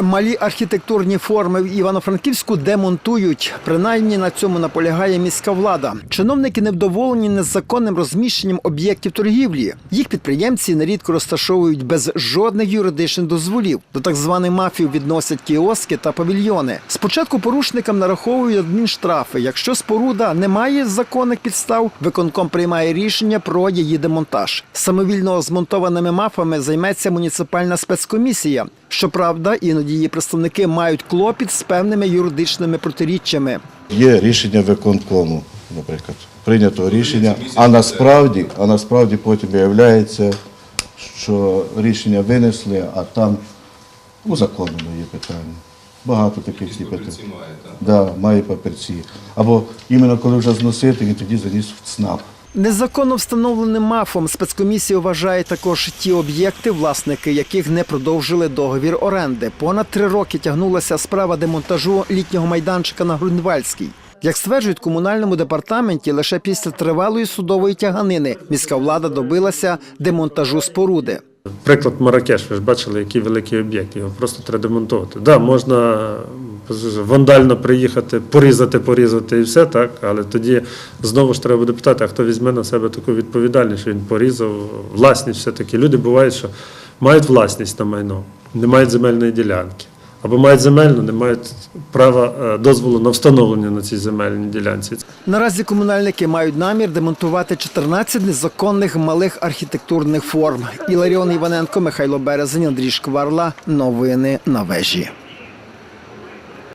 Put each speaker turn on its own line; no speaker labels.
Малі архітектурні форми в Івано-Франківську демонтують. Принаймні на цьому наполягає міська влада. Чиновники невдоволені незаконним розміщенням об'єктів торгівлі. Їх підприємці нерідко розташовують без жодних юридичних дозволів. До так званих мафів відносять кіоски та павільйони. Спочатку порушникам нараховують адмінштрафи. Якщо споруда не має законних підстав, виконком приймає рішення про її демонтаж. Самовільно змонтованими мафами займеться муніципальна спецкомісія. Щоправда, іноді її представники мають клопіт з певними юридичними протиріччями.
Є рішення виконкому, наприклад, прийнято рішення, а насправді, а насправді потім виявляється, що рішення винесли, а там узаконено є питання. Багато таких є питань. Да, має папірці. Або іменно коли вже зносити, він тоді заніс в ЦНАП.
Незаконно встановленим мафом спецкомісія вважає також ті об'єкти, власники яких не продовжили договір оренди. Понад три роки тягнулася справа демонтажу літнього майданчика на Грунвальській. Як стверджують комунальному департаменті, лише після тривалої судової тяганини міська влада добилася демонтажу споруди.
Приклад Маракеш, ви ж бачили, який великий об'єкт, його просто треба демонтувати. Да, можна вандально приїхати, порізати, порізати і все, так, але тоді знову ж треба буде питати, а хто візьме на себе таку відповідальність, що він порізав, власність все-таки. Люди бувають, що мають власність на майно, не мають земельної ділянки. Або мають земельну, не мають права е, дозволу на встановлення на цій земельній ділянці.
Наразі комунальники мають намір демонтувати 14 незаконних малих архітектурних форм. Іларіон Іваненко, Михайло Березень, Андрій Шкварла. Новини на вежі.